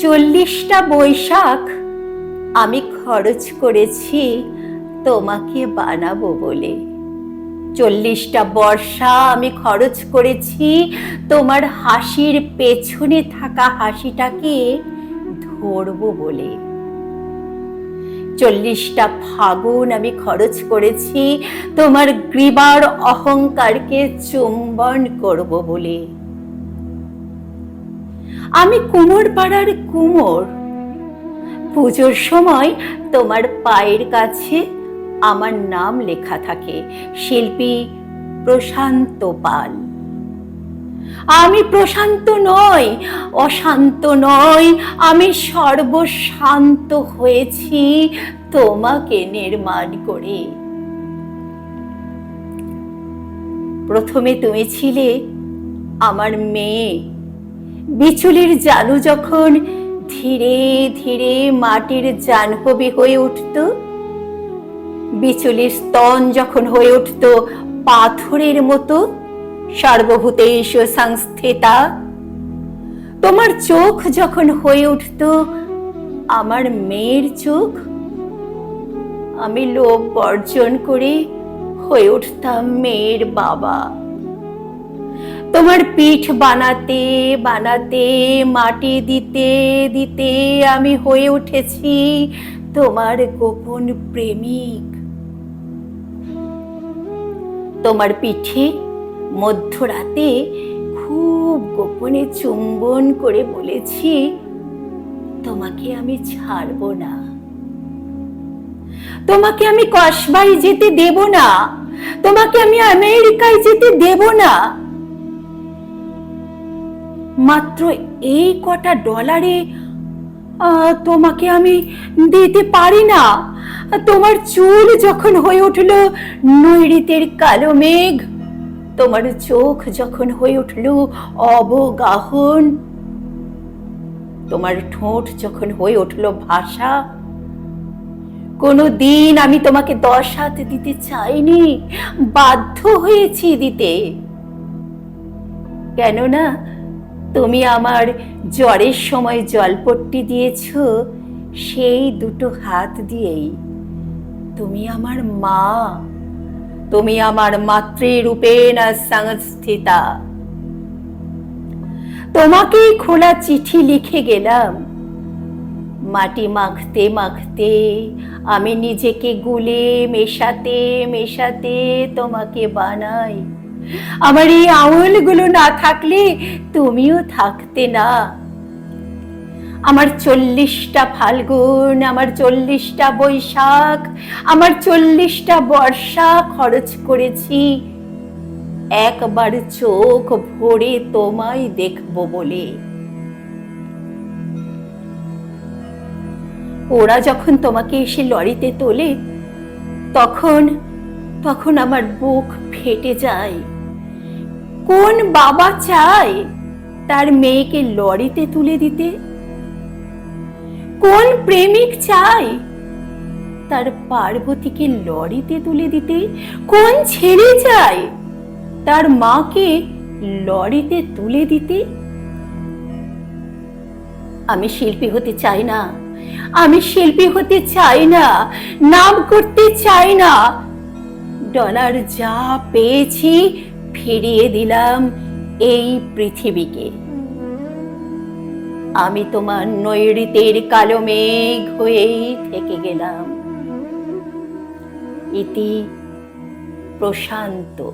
চল্লিশটা বৈশাখ আমি খরচ করেছি তোমাকে বানাবো বলে। চল্লিশটা বর্ষা আমি খরচ করেছি তোমার হাসির পেছনে থাকা হাসিটাকে ধরবো বলে। চল্লিশটা ফাগুন আমি খরচ করেছি তোমার গ্রীবার অহংকারকে চুম্বন করব বলে। আমি কুমোর পাড়ার কুমোর। পুজোর সময় তোমার পায়ের কাছে আমার নাম লেখা থাকে, শিল্পী প্রশান্ত পাল। আমি প্রশান্ত নয় অশান্ত নয় আমি সর্বশান্ত হয়েছি তোমাকে নির্মাণ করে। প্রথমে তুমি ছিলে আমার মেয়ে বিচুলির জানু যখন ধীরে ধীরে মাটির জাহ্নবী হয়ে উঠত, বিচুলির স্তন যখন হয়ে উঠত পাথরের মতো সর্বভূতেশ সংস্থিতা। তোমার চোখ যখন হয়ে উঠত আমার মেয়ের চোখ, আমি লোভ বর্জন করে হয়ে উঠতাম মেয়ের বাবা। তোমার পিঠ বানাতে বানাতে, মাটি দিতে দিতে আমি হয়ে উঠেছি তোমার গোপন প্রেমিক। তোমার পিঠে মধ্যরাতে খুব গোপনে চুম্বন করে বলেছি, তোমাকে আমি ছাড়বো না। তোমাকে আমি কসবাই যেতে দেব না। তোমাকে আমি আমেরিকায় যেতে দেব না। মাত্র এই কটা ডলারে তোমাকে আমি দিতে পারি না। তোমার চুল যখন হয়ে উঠল নৈরিতের কালো মেঘ, তোমার চোখ যখন হয়ে উঠল অবগাহন, তোমার ঠোঁট যখন হয়ে উঠল ভাষা কোনো দিন আমি তোমাকে দশ হাত দিতে চাইনি, বাধ্য হয়েছি দিতে। কেননা তুমি আমার জ্বরের সময় জলপট্টি দিয়েছ, সেই দুটো হাত দিয়েই। তুমি আমার মা, তুমি আমার মাতৃরূপে না সংস্থিতা। তোমাকে খোলা চিঠি লিখে গেলাম। মাটি মাখতে মাখতে, আমি নিজেকে গুলে মেশাতে মেশাতে তোমাকে বানাই। আমার এই আঙুলগুলো না থাকলে তুমিও থাকতে না। আমার চল্লিশটা ফাল্গুন, আমার চল্লিশটা বৈশাখ, আমার চল্লিশটা বর্ষা খরচ করেছি। একবার চোখ ভরে তোমায় দেখব বলে। ওরা যখন তোমাকে এসে লরিতে তোলে, তখন তখন আমার বুক ফেটে যায়। কোন বাবা চায় তার মেয়েকে লরিতে তুলে দিতে? কোন প্রেমিক চায় তার পার্বতীকে লরিতে তুলে দিতে? কোন ছেলে চায় তার মাকে লরিতে তুলে দিতে? আমি শিল্পী হতে চাই না। আমি শিল্পী হতে চাই না। নাম করতে চাই না। ডলার যা পেয়েছি ফিরিয়ে দিলাম এই পৃথিবীকে। আমি তোমার নৈরিতের কালো মেঘ হয়েই থেকে গেলাম। ইতি প্রশান্ত।